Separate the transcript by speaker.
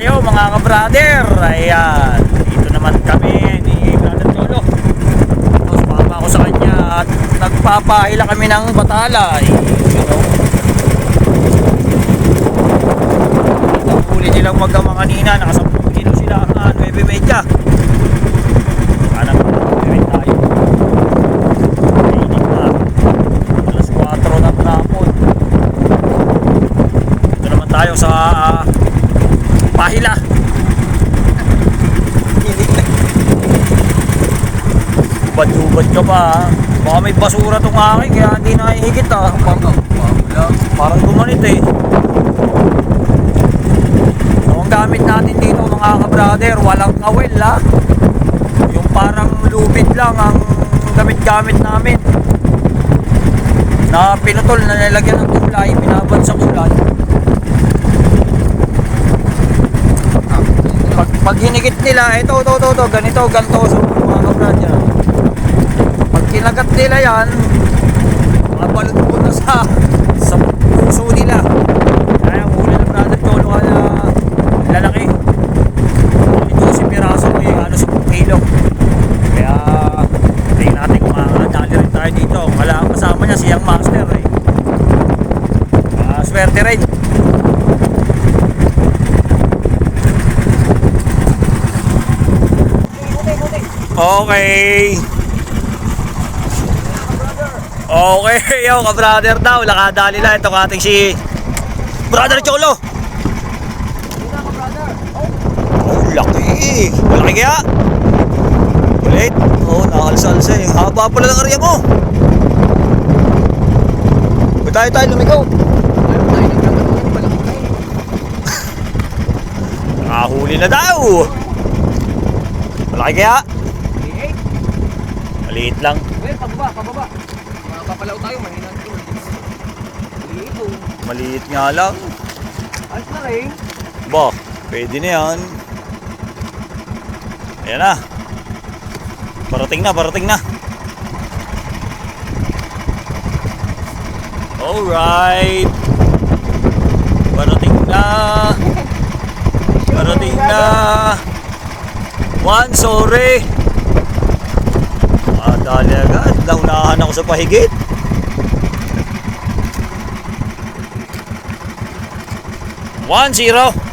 Speaker 1: tayo mga ka-brother. Ayan, dito naman kami ni Brother Lolo. Tapos papa ako sa kanya at nagpapahila kami ng batalay. You know? Ang huli nilang magkama kanina, nakasampung kilo sila ang 9 medya. Sana makakapirin tayo. Mainit 4 na hapon. Ito tayo sa... Uh, pahila. Hubad-hubad ka pa ha. Baka may basura tong akin kaya hindi nakihigit ha. Parang, parang gumanit eh. So, ang gamit natin dito mga ka-brother, walang kawel ha. Yung parang lubid lang ang gamit-gamit namin. Na pinutol na nilagyan ng kulay, binabad sa kulay. Pag, hinigit nila, ito, ito, ito, ito, ganito, ganito, so, mga ka-brother. Pag kinagat nila yan, mabalot mo na sa sa puso nila. Kaya ang huli ng brother Cholo kaya lalaki. Ito si Piraso may ano sa kilo. Kaya tingnan natin kung makakadali rin tayo dito. Wala ang kasama niya siyang master eh. Kaya swerte rin. Okay. Okay, yo, ka-brother daw. Nakadali na itong ating si Brother Cholo. Oh, laki. Malaki kaya. Ulit. Oh, nakalsalsa eh. Haba pala ng area mo. Ba't tayo tayo lumigaw? Nakahuli na daw. Malaki kaya. Maliit lang.
Speaker 2: Well, pababa, pababa. Makapapalaw tayo, mahina ito. Ito.
Speaker 1: Maliit nga lang.
Speaker 2: Alis na rin.
Speaker 1: Ba, pwede na yan. Ayan na. Parating na, parating na. Alright. Parating na.
Speaker 2: Parating na.
Speaker 1: One, sorry. Ah, dali agad. Naunahan ako sa pahigit. One, zero.